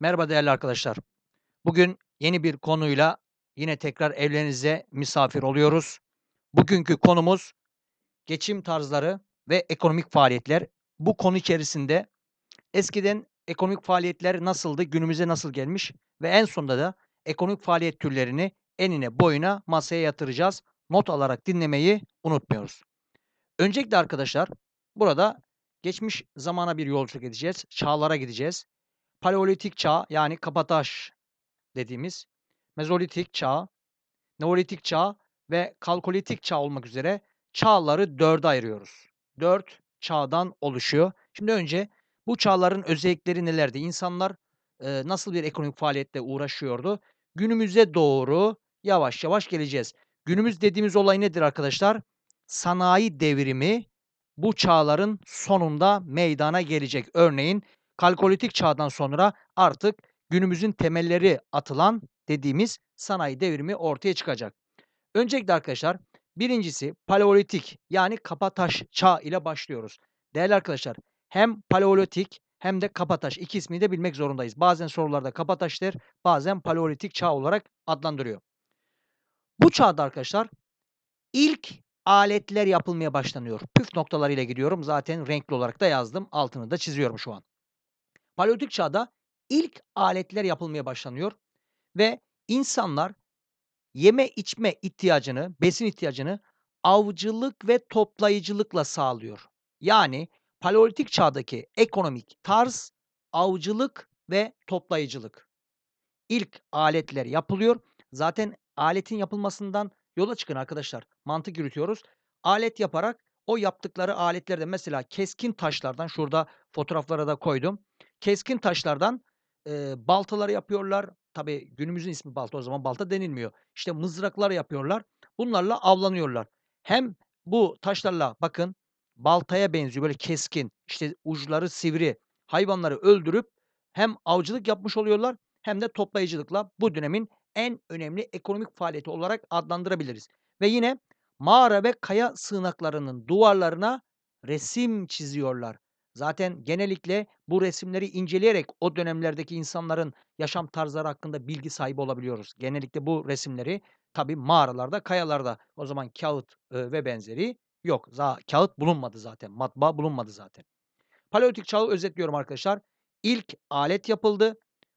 Merhaba değerli arkadaşlar. Bugün yeni bir konuyla yine tekrar evlerinize misafir oluyoruz. Bugünkü konumuz geçim tarzları ve ekonomik faaliyetler. Bu konu içerisinde eskiden ekonomik faaliyetler nasıldı, günümüze nasıl gelmiş ve en sonunda da ekonomik faaliyet türlerini enine boyuna masaya yatıracağız. Not alarak dinlemeyi unutmuyoruz. Öncelikle arkadaşlar burada geçmiş zamana bir yolculuk edeceğiz. Çağlara gideceğiz. Paleolitik çağ yani kabataş dediğimiz Mezolitik çağ, Neolitik çağ ve Kalkolitik çağ olmak üzere çağları dörde ayırıyoruz. Dört çağdan oluşuyor. Şimdi önce bu çağların özellikleri nelerdi? İnsanlar e, nasıl bir ekonomik faaliyetle uğraşıyordu? Günümüze doğru yavaş yavaş geleceğiz. Günümüz dediğimiz olay nedir arkadaşlar? Sanayi devrimi bu çağların sonunda meydana gelecek. Örneğin Kalkolitik çağdan sonra artık günümüzün temelleri atılan dediğimiz sanayi devrimi ortaya çıkacak. Öncelikle arkadaşlar birincisi Paleolitik yani Kapataş çağ ile başlıyoruz. Değerli arkadaşlar hem Paleolitik hem de Kapataş iki ismini de bilmek zorundayız. Bazen sorularda Kapataş der, bazen Paleolitik çağ olarak adlandırıyor. Bu çağda arkadaşlar ilk aletler yapılmaya başlanıyor. Püf noktalarıyla gidiyorum. Zaten renkli olarak da yazdım. Altını da çiziyorum şu an. Paleolitik çağda ilk aletler yapılmaya başlanıyor ve insanlar yeme içme ihtiyacını, besin ihtiyacını avcılık ve toplayıcılıkla sağlıyor. Yani Paleolitik çağdaki ekonomik tarz avcılık ve toplayıcılık. İlk aletler yapılıyor. Zaten aletin yapılmasından yola çıkın arkadaşlar. Mantık yürütüyoruz. Alet yaparak o yaptıkları aletlerde mesela keskin taşlardan şurada fotoğraflara da koydum. Keskin taşlardan eee, baltaları yapıyorlar. Tabii günümüzün ismi balta o zaman balta denilmiyor. İşte mızraklar yapıyorlar. Bunlarla avlanıyorlar. Hem bu taşlarla bakın baltaya benziyor böyle keskin işte uçları sivri hayvanları öldürüp hem avcılık yapmış oluyorlar hem de toplayıcılıkla bu dönemin en önemli ekonomik faaliyeti olarak adlandırabiliriz. Ve yine mağara ve kaya sığınaklarının duvarlarına resim çiziyorlar. Zaten genellikle bu resimleri inceleyerek o dönemlerdeki insanların yaşam tarzları hakkında bilgi sahibi olabiliyoruz. Genellikle bu resimleri tabii mağaralarda, kayalarda. O zaman kağıt ve benzeri yok. Kağıt bulunmadı zaten. Matbaa bulunmadı zaten. Paleolitik çağı özetliyorum arkadaşlar. İlk alet yapıldı.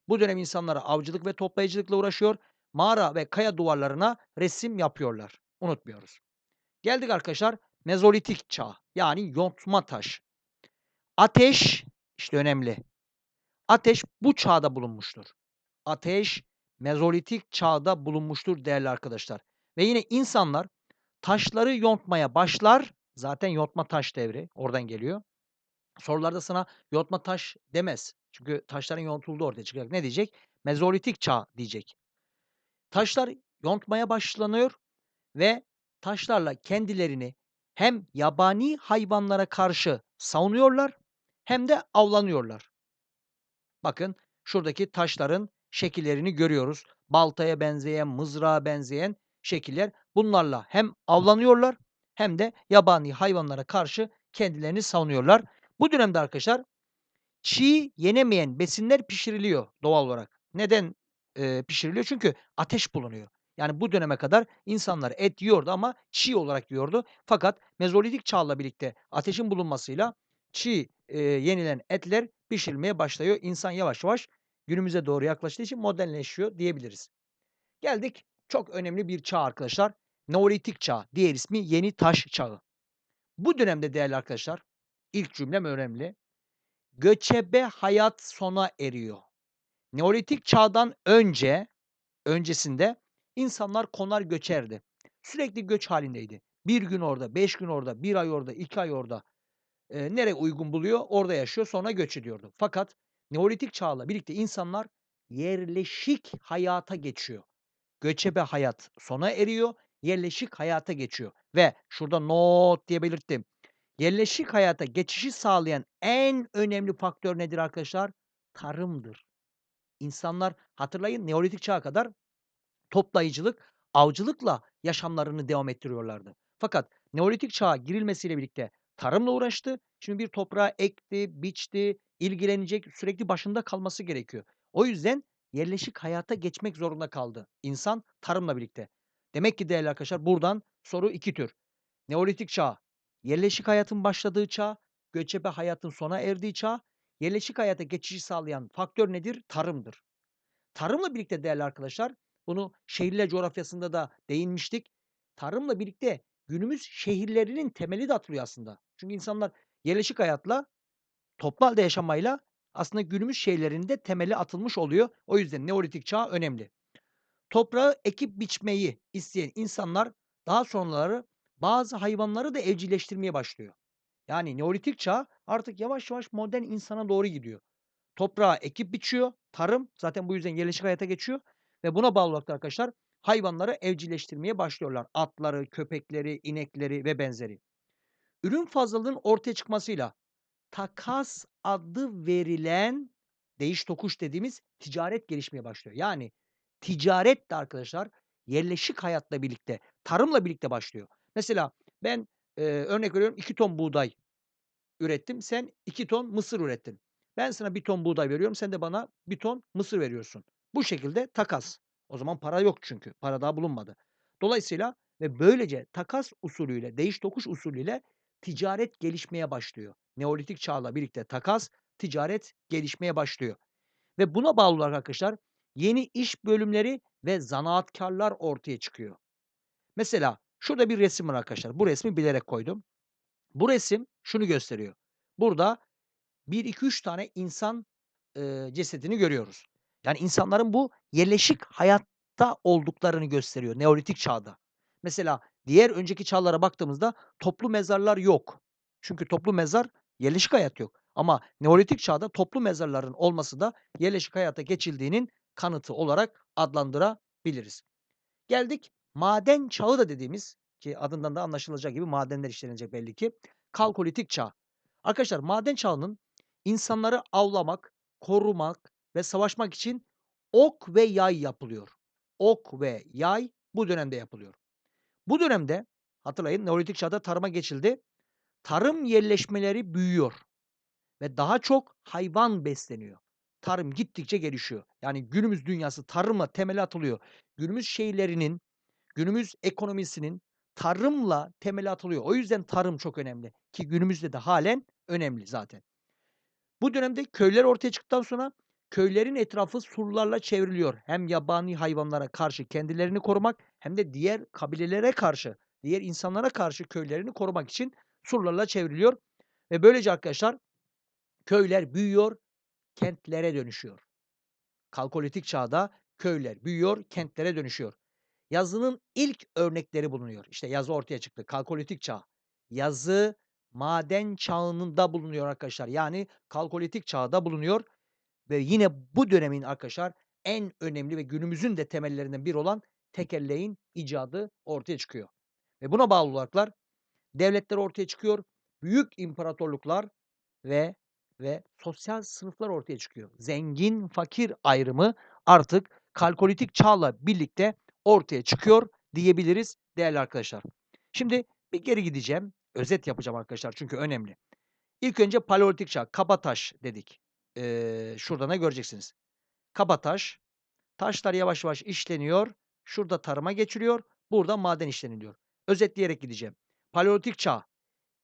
Bu dönem insanlara avcılık ve toplayıcılıkla uğraşıyor. Mağara ve kaya duvarlarına resim yapıyorlar. Unutmuyoruz. Geldik arkadaşlar Mezolitik çağ yani yontma taş. Ateş işte önemli. Ateş bu çağda bulunmuştur. Ateş Mezolitik çağda bulunmuştur değerli arkadaşlar. Ve yine insanlar taşları yontmaya başlar. Zaten yontma taş devri oradan geliyor. Sorularda sana yontma taş demez. Çünkü taşların yontulduğu ortaya çıkacak. Ne diyecek? Mezolitik çağ diyecek. Taşlar yontmaya başlanıyor ve taşlarla kendilerini hem yabani hayvanlara karşı savunuyorlar hem de avlanıyorlar. Bakın şuradaki taşların şekillerini görüyoruz. Baltaya benzeyen, mızrağa benzeyen şekiller. Bunlarla hem avlanıyorlar hem de yabani hayvanlara karşı kendilerini savunuyorlar. Bu dönemde arkadaşlar çiğ yenemeyen besinler pişiriliyor doğal olarak. Neden eee, pişiriliyor? Çünkü ateş bulunuyor. Yani bu döneme kadar insanlar et yiyordu ama çiğ olarak yiyordu. Fakat Mezolitik çağla birlikte ateşin bulunmasıyla çiğ eee, yenilen etler pişirilmeye başlıyor. İnsan yavaş yavaş günümüze doğru yaklaştığı için modernleşiyor diyebiliriz. Geldik çok önemli bir çağ arkadaşlar. Neolitik çağ. Diğer ismi yeni taş çağı. Bu dönemde değerli arkadaşlar ilk cümlem önemli. Göçebe hayat sona eriyor. Neolitik çağdan önce, öncesinde insanlar konar göçerdi. Sürekli göç halindeydi. Bir gün orada, 5 gün orada, 1 ay orada, 2 ay orada. Eee, nereye uygun buluyor, orada yaşıyor, sonra göç ediyordu. Fakat Neolitik çağla birlikte insanlar yerleşik hayata geçiyor. Göçebe hayat sona eriyor, yerleşik hayata geçiyor ve şurada not diye belirttim. Yerleşik hayata geçişi sağlayan en önemli faktör nedir arkadaşlar? Tarımdır. İnsanlar hatırlayın Neolitik çağa kadar toplayıcılık, avcılıkla yaşamlarını devam ettiriyorlardı. Fakat Neolitik çağa girilmesiyle birlikte tarımla uğraştı. Şimdi bir toprağa ekti, biçti, ilgilenecek, sürekli başında kalması gerekiyor. O yüzden yerleşik hayata geçmek zorunda kaldı insan tarımla birlikte. Demek ki değerli arkadaşlar buradan soru 2 tür. Neolitik çağ, yerleşik hayatın başladığı çağ, göçebe hayatın sona erdiği çağ, yerleşik hayata geçişi sağlayan faktör nedir? Tarımdır. Tarımla birlikte değerli arkadaşlar, bunu şehirler coğrafyasında da değinmiştik. Tarımla birlikte günümüz şehirlerinin temeli de atılıyor aslında. Çünkü insanlar yerleşik hayatla, toplu halde yaşamayla aslında günümüz şehirlerinde temeli atılmış oluyor. O yüzden Neolitik çağ önemli. Toprağı ekip biçmeyi isteyen insanlar daha sonraları bazı hayvanları da evcilleştirmeye başlıyor. Yani Neolitik çağ artık yavaş yavaş modern insana doğru gidiyor. Toprağı ekip biçiyor, tarım zaten bu yüzden yerleşik hayata geçiyor ve buna bağlı olarak da arkadaşlar hayvanları evcilleştirmeye başlıyorlar. Atları, köpekleri, inekleri ve benzeri. Ürün fazlalığının ortaya çıkmasıyla takas adı verilen değiş tokuş dediğimiz ticaret gelişmeye başlıyor. Yani ticaret de arkadaşlar yerleşik hayatla birlikte, tarımla birlikte başlıyor. Mesela ben, eee, örnek veriyorum 2 ton buğday ürettim. Sen 2 ton mısır ürettin. Ben sana 1 ton buğday veriyorum. Sen de bana 1 ton mısır veriyorsun. Bu şekilde takas. O zaman para yok çünkü. Para daha bulunmadı. Dolayısıyla ve böylece takas usulüyle, değiş tokuş usulüyle ticaret gelişmeye başlıyor. Neolitik çağla birlikte takas, ticaret gelişmeye başlıyor. Ve buna bağlı olarak arkadaşlar yeni iş bölümleri ve zanaatkârlar ortaya çıkıyor. Mesela şurada bir resim var arkadaşlar. Bu resmi bilerek koydum. Bu resim şunu gösteriyor. Burada 1, 2, 3 tane insan, eee, cesedini görüyoruz. Yani insanların bu yerleşik hayatta olduklarını gösteriyor Neolitik çağda. Mesela diğer önceki çağlara baktığımızda toplu mezarlar yok. Çünkü toplu mezar yerleşik hayat yok. Ama Neolitik çağda toplu mezarların olması da yerleşik hayata geçildiğinin kanıtı olarak adlandırabiliriz. Geldik maden çağı da dediğimiz ki adından da anlaşılacağı gibi madenler işlenecek belli ki. Kalkolitik çağ. Arkadaşlar maden çağının insanları avlamak, korumak ve savaşmak için ok ve yay yapılıyor. Ok ve yay bu dönemde yapılıyor. Bu dönemde hatırlayın Neolitik çağda tarıma geçildi. Tarım yerleşmeleri büyüyor ve daha çok hayvan besleniyor. Tarım gittikçe gelişiyor. Yani günümüz dünyası tarımla temeli atılıyor. Günümüz şehirlerinin, günümüz ekonomisinin tarımla temeli atılıyor. O yüzden tarım çok önemli ki günümüzde de halen önemli zaten. Bu dönemde köyler ortaya çıktıktan sonra köylerin etrafı surlarla çevriliyor. Hem yabani hayvanlara karşı kendilerini korumak hem de diğer kabilelere karşı, diğer insanlara karşı köylerini korumak için surlarla çevriliyor ve böylece arkadaşlar köyler büyüyor, kentlere dönüşüyor. Kalkolitik çağda köyler büyüyor, kentlere dönüşüyor. Yazının ilk örnekleri bulunuyor. İşte yazı ortaya çıktı. Kalkolitik çağ. Yazı maden çağında bulunuyor arkadaşlar. Yani kalkolitik çağda bulunuyor ve yine bu dönemin arkadaşlar en önemli ve günümüzün de temellerinden biri olan tekerleğin icadı ortaya çıkıyor. Ve buna bağlı olaraklar devletler ortaya çıkıyor. Büyük imparatorluklar ve ve sosyal sınıflar ortaya çıkıyor. Zengin, fakir ayrımı artık kalkolitik çağla birlikte ortaya çıkıyor diyebiliriz değerli arkadaşlar. Şimdi bir geri gideceğim. Özet yapacağım arkadaşlar çünkü önemli. İlk önce paleolitik çağ, kabataş dedik. Ee, şurada ne göreceksiniz? Kabataş, taşlar yavaş yavaş işleniyor. Şurada tarıma geçiliyor. Burada maden işleniliyor. Özetleyerek gideceğim. Paleolitik çağ,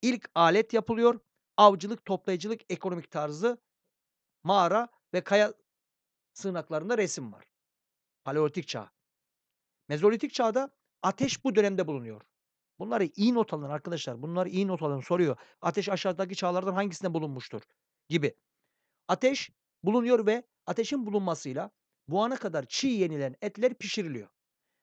ilk alet yapılıyor. Avcılık, toplayıcılık, ekonomik tarzı, mağara ve kaya sığınaklarında resim var. Paleolitik çağ. Mezolitik çağda ateş bu dönemde bulunuyor. Bunları iyi not alın arkadaşlar. Bunları iyi not alın. Soruyor. Ateş aşağıdaki çağlardan hangisinde bulunmuştur? Gibi. Ateş bulunuyor ve ateşin bulunmasıyla bu ana kadar çiğ yenilen etler pişiriliyor.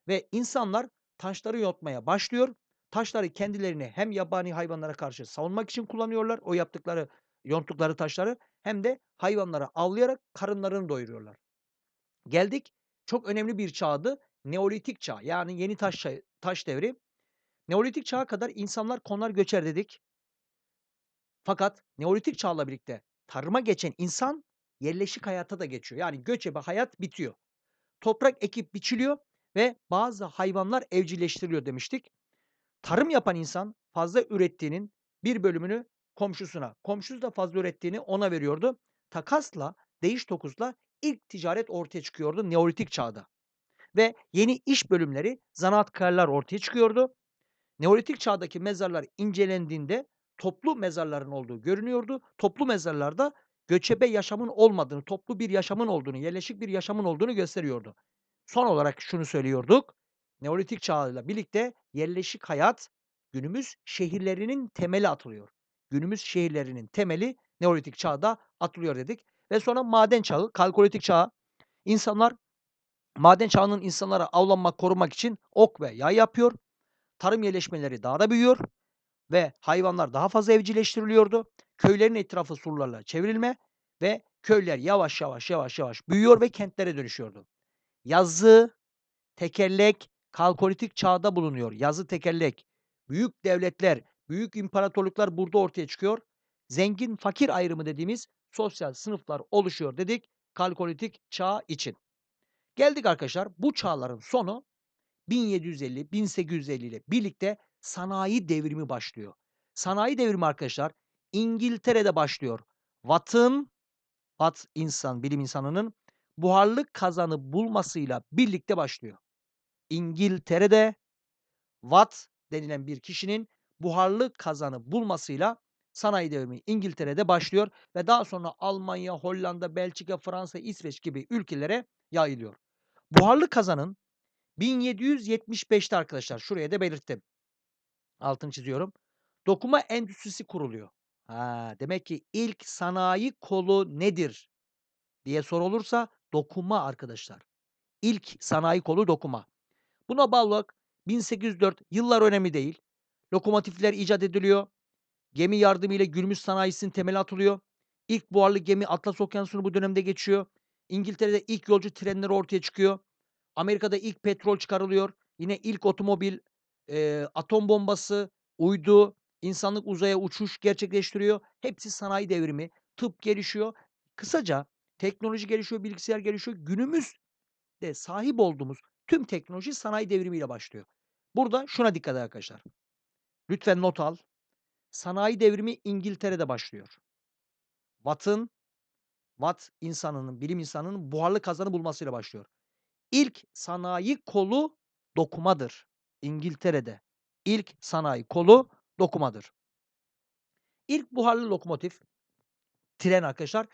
Ve insanlar taşları yontmaya başlıyor. Taşları kendilerini hem yabani hayvanlara karşı savunmak için kullanıyorlar. O yaptıkları, yonttukları taşları hem de hayvanları avlayarak karınlarını doyuruyorlar. Geldik çok önemli bir çağdı. Neolitik çağ yani yeni taş taş devri. Neolitik çağa kadar insanlar konar göçer dedik. Fakat Neolitik çağla birlikte tarıma geçen insan yerleşik hayata da geçiyor. Yani göçebe hayat bitiyor. Toprak ekip biçiliyor ve bazı hayvanlar evcilleştiriliyor demiştik. Tarım yapan insan fazla ürettiğinin bir bölümünü komşusuna, komşusu da fazla ürettiğini ona veriyordu. Takasla, değiş tokuzla ilk ticaret ortaya çıkıyordu Neolitik çağda ve yeni iş bölümleri, zanaatkarlar ortaya çıkıyordu. Neolitik çağdaki mezarlar incelendiğinde toplu mezarların olduğu görünüyordu. Toplu mezarlarda göçebe yaşamın olmadığını, toplu bir yaşamın olduğunu, yerleşik bir yaşamın olduğunu gösteriyordu. Son olarak şunu söylüyorduk. Neolitik çağıyla birlikte yerleşik hayat günümüz şehirlerinin temeli atılıyor. Günümüz şehirlerinin temeli Neolitik çağda atılıyor dedik ve sonra maden çağı, Kalkolitik çağı. İnsanlar maden çağının insanlara avlanmak, korumak için ok ve yay yapıyor. Tarım yerleşmeleri daha da büyüyor ve hayvanlar daha fazla evcilleştiriliyordu. Köylerin etrafı surlarla çevrilme ve köyler yavaş yavaş yavaş yavaş büyüyor ve kentlere dönüşüyordu. Yazı, tekerlek, kalkolitik çağda bulunuyor. Yazı tekerlek. Büyük devletler, büyük imparatorluklar burada ortaya çıkıyor. Zengin fakir ayrımı dediğimiz sosyal sınıflar oluşuyor dedik kalkolitik çağ için. Geldik arkadaşlar bu çağların sonu 1750-1850 ile birlikte sanayi devrimi başlıyor. Sanayi devrimi arkadaşlar İngiltere'de başlıyor. Watt'ın, Watt insan, bilim insanının buharlı kazanı bulmasıyla birlikte başlıyor. İngiltere'de Watt denilen bir kişinin buharlı kazanı bulmasıyla sanayi devrimi İngiltere'de başlıyor ve daha sonra Almanya, Hollanda, Belçika, Fransa, İsveç gibi ülkelere yayılıyor. Buharlı kazanın 1775'te arkadaşlar şuraya da belirttim. Altını çiziyorum. Dokuma endüstrisi kuruluyor. Ha, demek ki ilk sanayi kolu nedir diye sorulursa dokuma arkadaşlar. İlk sanayi kolu dokuma. Buna bağlı olarak 1804 yıllar önemli değil. Lokomotifler icat ediliyor. Gemi yardımıyla günümüz sanayisinin temeli atılıyor. İlk buharlı gemi Atlas Okyanusu'nu bu dönemde geçiyor. İngiltere'de ilk yolcu trenleri ortaya çıkıyor. Amerika'da ilk petrol çıkarılıyor. Yine ilk otomobil, eee, atom bombası, uydu, insanlık uzaya uçuş gerçekleştiriyor. Hepsi sanayi devrimi. Tıp gelişiyor. Kısaca teknoloji gelişiyor, bilgisayar gelişiyor. Günümüzde sahip olduğumuz tüm teknoloji sanayi devrimiyle başlıyor. Burada şuna dikkat arkadaşlar. Lütfen not al. Sanayi devrimi İngiltere'de başlıyor. Watt'ın Watt insanının, bilim insanının buharlı kazanı bulmasıyla başlıyor. İlk sanayi kolu dokumadır İngiltere'de. İlk sanayi kolu dokumadır. İlk buharlı lokomotif, tren arkadaşlar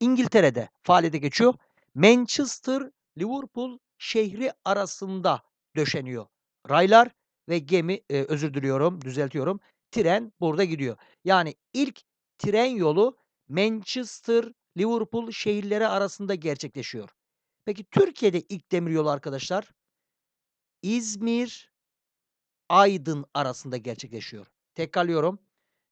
İngiltere'de faaliyete geçiyor. Manchester, Liverpool şehri arasında döşeniyor. Raylar ve gemi, eee, özür diliyorum, düzeltiyorum. Tren burada gidiyor. Yani ilk tren yolu Manchester, Liverpool şehirleri arasında gerçekleşiyor. Peki Türkiye'de ilk demiryolu arkadaşlar? İzmir, Aydın arasında gerçekleşiyor. Tekrarlıyorum.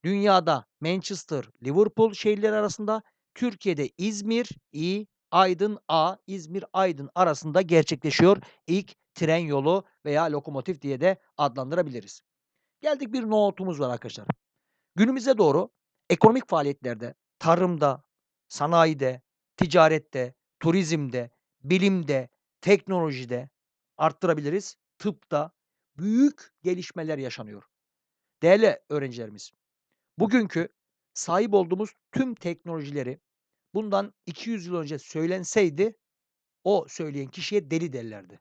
Dünyada Manchester, Liverpool şehirleri arasında, Türkiye'de İzmir, İ, Aydın, A, İzmir, Aydın arasında gerçekleşiyor. İlk tren yolu veya lokomotif diye de adlandırabiliriz. Geldik bir notumuz var arkadaşlar. Günümüze doğru ekonomik faaliyetlerde, tarımda, sanayide, ticarette, turizmde, bilimde, teknolojide arttırabiliriz. Tıpta büyük gelişmeler yaşanıyor. Değerli öğrencilerimiz, bugünkü sahip olduğumuz tüm teknolojileri bundan 200 yıl önce söylenseydi o söyleyen kişiye deli derlerdi.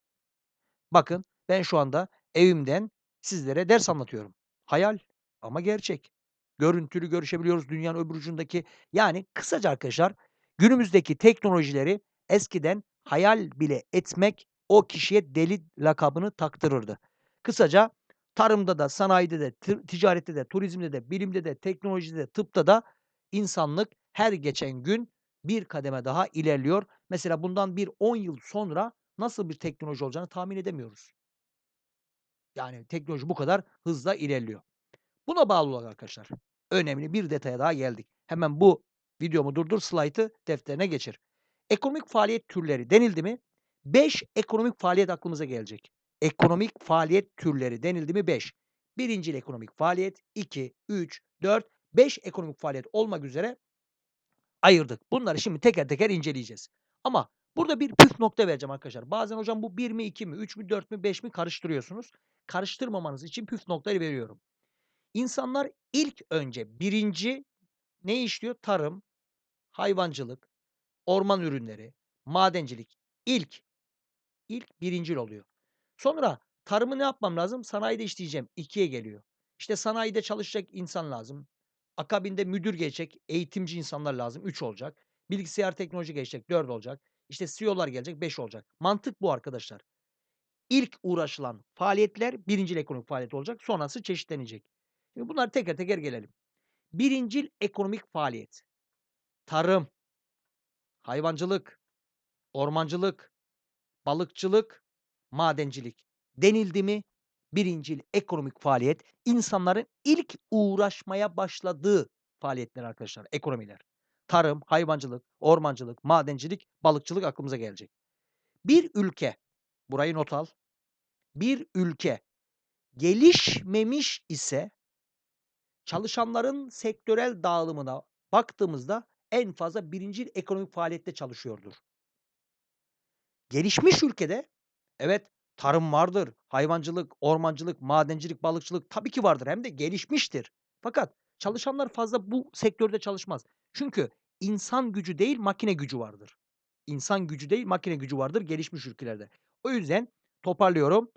Bakın ben şu anda evimden sizlere ders anlatıyorum. Hayal ama gerçek. Görüntülü görüşebiliyoruz dünyanın öbür ucundaki. Yani kısaca arkadaşlar günümüzdeki teknolojileri eskiden hayal bile etmek o kişiye deli lakabını taktırırdı. Kısaca tarımda da, sanayide de, ticarette de, turizmde de, bilimde de, teknolojide de, tıpta da insanlık her geçen gün bir kademe daha ilerliyor. Mesela bundan bir 10 yıl sonra nasıl bir teknoloji olacağını tahmin edemiyoruz. Yani teknoloji bu kadar hızla ilerliyor. Buna bağlı olarak arkadaşlar önemli bir detaya daha geldik. Hemen bu videomu durdur, slaytı defterine geçir. Ekonomik faaliyet türleri denildi mi 5 ekonomik faaliyet aklımıza gelecek. Ekonomik faaliyet türleri denildi mi 5. Birincil ekonomik faaliyet 2, 3, 4, 5 ekonomik faaliyet olmak üzere ayırdık. Bunları şimdi teker teker inceleyeceğiz. Ama burada bir püf nokta vereceğim arkadaşlar. Bazen hocam bu 1 mi, 2 mi, 3 mü, 4 mü, 5 mi karıştırıyorsunuz. Karıştırmamanız için püf noktayı veriyorum. İnsanlar ilk önce birinci ne işliyor? Tarım, hayvancılık, orman ürünleri, madencilik. İlk, ilk birincil oluyor. Sonra tarımı ne yapmam lazım? Sanayide işleyeceğim. 2'ye geliyor. İşte sanayide çalışacak insan lazım. Akabinde müdür gelecek, eğitimci insanlar lazım. 3 olacak. Bilgisayar teknoloji gelecek. 4 olacak. İşte CEO'lar gelecek. 5 olacak. Mantık bu arkadaşlar. İlk uğraşılan faaliyetler birincil ekonomik faaliyet olacak. Sonrası çeşitlenecek. Şimdi bunları teker teker gelelim. Birincil ekonomik faaliyet. Tarım, hayvancılık, ormancılık, balıkçılık, madencilik denildi mi birincil ekonomik faaliyet insanların ilk uğraşmaya başladığı faaliyetler arkadaşlar, ekonomiler. Tarım, hayvancılık, ormancılık, madencilik, balıkçılık aklımıza gelecek. Bir ülke, burayı not al. Bir ülke gelişmemiş ise çalışanların sektörel dağılımına baktığımızda en fazla birincil ekonomik faaliyette çalışıyordur. Gelişmiş ülkede evet tarım vardır, hayvancılık, ormancılık, madencilik, balıkçılık tabii ki vardır hem de gelişmiştir. Fakat çalışanlar fazla bu sektörde çalışmaz. Çünkü insan gücü değil makine gücü vardır. İnsan gücü değil makine gücü vardır gelişmiş ülkelerde. O yüzden toparlıyorum.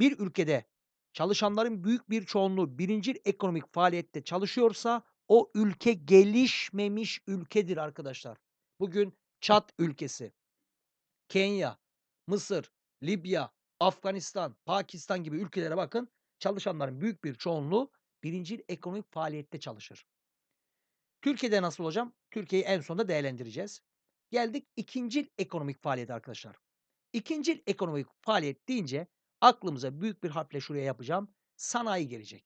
Bir ülkede çalışanların büyük bir çoğunluğu birincil ekonomik faaliyette çalışıyorsa o ülke gelişmemiş ülkedir arkadaşlar. Bugün Çat ülkesi, Kenya, Mısır, Libya, Afganistan, Pakistan gibi ülkelere bakın. Çalışanların büyük bir çoğunluğu birincil ekonomik faaliyette çalışır. Türkiye'de nasıl hocam? Türkiye'yi en sonunda değerlendireceğiz. Geldik ikincil ekonomik faaliyet arkadaşlar. İkincil ekonomik faaliyet deyince aklımıza büyük bir harfle şuraya yapacağım. Sanayi gelecek.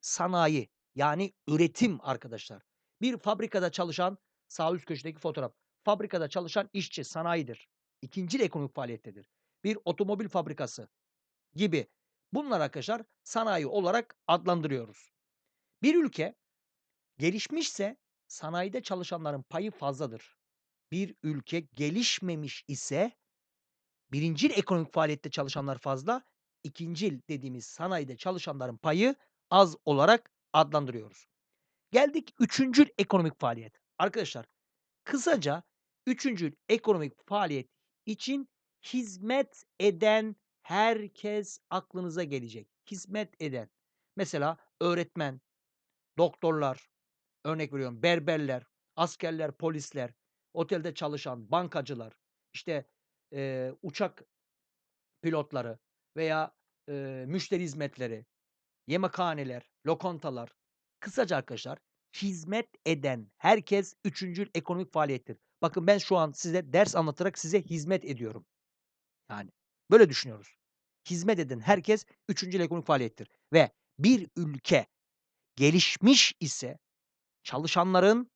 Sanayi yani üretim arkadaşlar. Bir fabrikada çalışan sağ üst köşedeki fotoğraf. Fabrikada çalışan işçi sanayidir. İkincil ekonomik faaliyettedir. Bir otomobil fabrikası gibi. Bunlar arkadaşlar sanayi olarak adlandırıyoruz. Bir ülke gelişmişse sanayide çalışanların payı fazladır. Bir ülke gelişmemiş ise birincil ekonomik faaliyette çalışanlar fazla, ikincil dediğimiz sanayide çalışanların payı az olarak adlandırıyoruz. Geldik üçüncül ekonomik faaliyet. Arkadaşlar kısaca üçüncül ekonomik faaliyet için hizmet eden herkes aklınıza gelecek. Hizmet eden. Mesela öğretmen, doktorlar, örnek veriyorum berberler, askerler, polisler, otelde çalışan bankacılar, işte eee, uçak pilotları veya eee, müşteri hizmetleri, yemekhaneler, lokantalar. Kısaca arkadaşlar hizmet eden herkes üçüncül ekonomik faaliyettir. Bakın ben şu an size ders anlatarak size hizmet ediyorum. Yani böyle düşünüyoruz. Hizmet eden herkes üçüncül ekonomik faaliyettir. Ve bir ülke gelişmiş ise çalışanların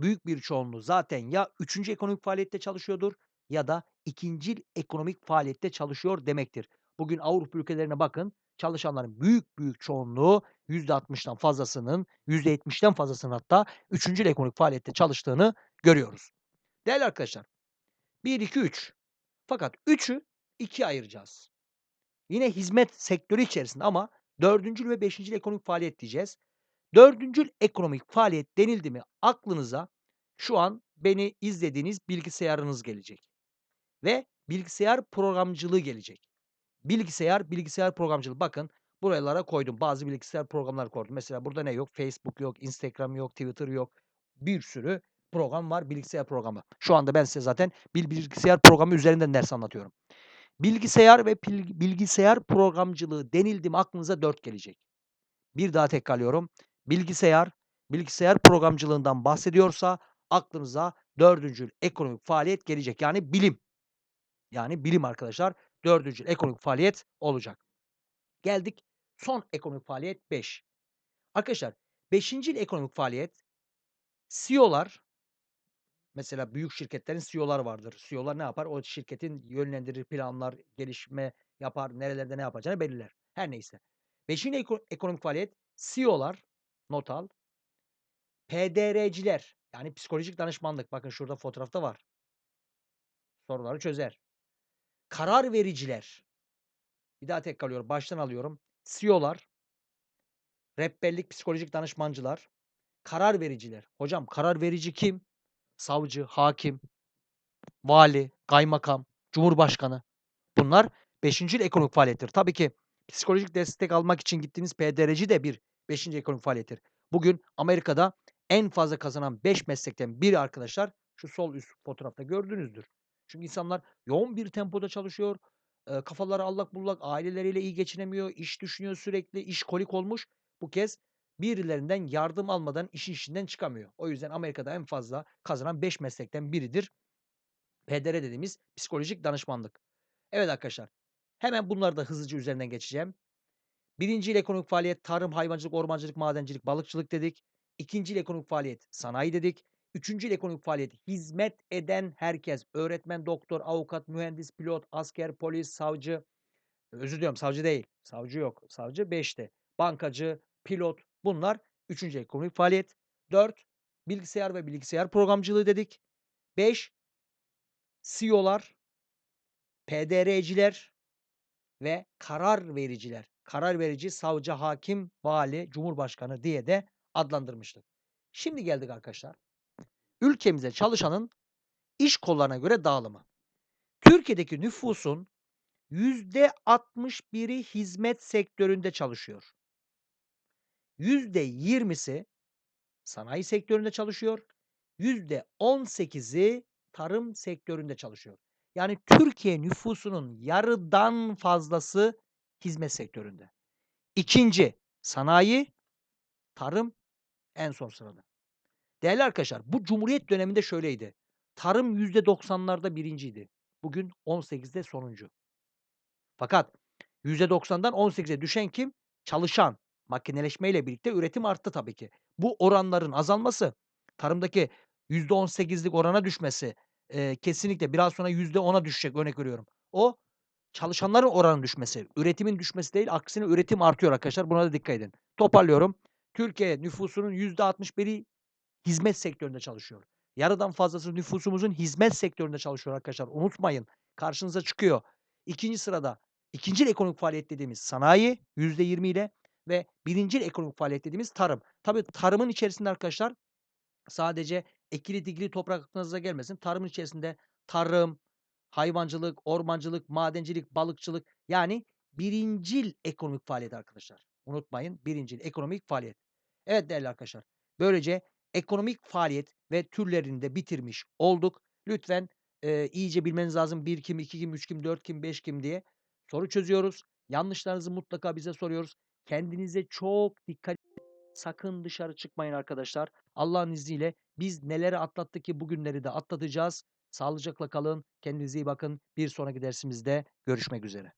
büyük bir çoğunluğu zaten ya üçüncü ekonomik faaliyette çalışıyordur ya da ikincil ekonomik faaliyette çalışıyor demektir. Bugün Avrupa ülkelerine bakın çalışanların büyük büyük çoğunluğu %60'dan fazlasının %70'den fazlasının hatta üçüncül ekonomik faaliyette çalıştığını görüyoruz. Değerli arkadaşlar 1, 2, 3 fakat 3'ü 2'ye ayıracağız. Yine hizmet sektörü içerisinde ama dördüncül ve beşincil ekonomik faaliyet diyeceğiz. Dördüncül ekonomik faaliyet denildi mi aklınıza şu an beni izlediğiniz bilgisayarınız gelecek. Ve bilgisayar programcılığı gelecek. Bilgisayar, bilgisayar programcılığı. Bakın buralara koydum. Bazı bilgisayar programları koydum. Mesela burada ne yok? Facebook yok, Instagram yok, Twitter yok. Bir sürü program var, bilgisayar programı. Şu anda ben size zaten bir bilgisayar programı üzerinden ders anlatıyorum. Bilgisayar ve bilgisayar programcılığı denildi mi aklınıza 4 gelecek. Bir daha tekrarlıyorum. Bilgisayar, bilgisayar programcılığından bahsediyorsa aklınıza dördüncül ekonomik faaliyet gelecek. Yani bilim. Yani bilim arkadaşlar dördüncül ekonomik faaliyet olacak. Geldik son ekonomik faaliyet 5. Arkadaşlar 5. ekonomik faaliyet CEO'lar mesela büyük şirketlerin CEO'lar vardır. CEO'lar ne yapar? O şirketin yönlendirir, planlar, gelişme yapar, nerelerde ne yapacağını belirler. Her neyse. 5. ekonomik faaliyet CEO'lar not al. PDR'ciler yani psikolojik danışmanlık. Bakın şurada fotoğrafta var. Soruları çözer. Karar vericiler. Bir daha tekrarlıyorum. Baştan alıyorum. CEO'lar, rehberlik, psikolojik danışmancılar, karar vericiler. Hocam karar verici kim? Savcı, hakim, vali, kaymakam, cumhurbaşkanı bunlar beşincil ekonomik faaliyettir. Tabii ki psikolojik destek almak için gittiğiniz PDR'ci de bir beşinci ekonomik faaliyettir. Bugün Amerika'da en fazla kazanan 5 meslekten biri arkadaşlar şu sol üst fotoğrafta gördüğünüzdür. Çünkü insanlar yoğun bir tempoda çalışıyor. Eee, kafaları allak bullak, aileleriyle iyi geçinemiyor, iş düşünüyor sürekli, işkolik olmuş. Bu kez birilerinden yardım almadan işin içinden çıkamıyor. O yüzden Amerika'da en fazla kazanan 5 meslekten biridir PDR dediğimiz psikolojik danışmanlık. Evet arkadaşlar, hemen bunları da hızlıca üzerinden geçeceğim. Birincil ekonomik faaliyet tarım, hayvancılık, ormancılık, madencilik, balıkçılık dedik. İkincil ekonomik faaliyet sanayi dedik. Üçüncül ekonomik faaliyet hizmet eden herkes. Öğretmen, doktor, avukat, mühendis, pilot, asker, polis, savcı. Özür diliyorum savcı değil. Savcı yok. Savcı 5'te. Bankacı, pilot bunlar üçüncü ekonomik faaliyet. 4 bilgisayar ve bilgisayar programcılığı dedik. 5 CEO'lar, PDR'ciler ve karar vericiler. Karar verici savcı, hakim, vali, cumhurbaşkanı diye de adlandırmıştık. Şimdi geldik arkadaşlar. Ülkemize çalışanın iş kollarına göre dağılımı. Türkiye'deki nüfusun %61'i hizmet sektöründe çalışıyor. %20'si sanayi sektöründe çalışıyor. %18'i tarım sektöründe çalışıyor. Yani Türkiye nüfusunun yarıdan fazlası hizmet sektöründe. İkinci sanayi, tarım en son sırada. Değerli arkadaşlar bu Cumhuriyet döneminde şöyleydi. Tarım %90'larda birinciydi. Bugün 18'de sonuncu. Fakat %90'dan 18'e düşen kim? Çalışan. Makineleşmeyle birlikte üretim arttı tabii ki. Bu oranların azalması, tarımdaki %18'lik orana düşmesi, eee, kesinlikle biraz sonra %10'a düşecek örnek veriyorum. O çalışanların oranının düşmesi, üretimin düşmesi değil, aksine üretim artıyor arkadaşlar. Buna da dikkat edin. Toparlıyorum. Türkiye nüfusunun %61'i hizmet sektöründe çalışıyor. Yarıdan fazlası nüfusumuzun hizmet sektöründe çalışıyor arkadaşlar. Unutmayın. Karşınıza çıkıyor. İkinci sırada ikincil ekonomik faaliyet dediğimiz sanayi %20 ile ve birincil ekonomik faaliyet dediğimiz tarım. Tabii tarımın içerisinde arkadaşlar sadece ekili dikili toprak aklınıza gelmesin. Tarımın içerisinde tarım, hayvancılık, ormancılık, madencilik, balıkçılık yani birincil ekonomik faaliyet arkadaşlar. Unutmayın birincil ekonomik faaliyet. Evet değerli arkadaşlar. Böylece ekonomik faaliyet ve türlerini de bitirmiş olduk. Lütfen, eee, iyice bilmeniz lazım. 1 kim, 2 kim, 3 kim, 4 kim, 5 kim diye soru çözüyoruz. Yanlışlarınızı mutlaka bize soruyoruz. Kendinize çok dikkat Sakın dışarı çıkmayın arkadaşlar. Allah'ın izniyle biz neleri atlattık ki bugünleri de atlatacağız. Sağlıcakla kalın. Kendinize iyi bakın. Bir sonraki dersimizde görüşmek üzere.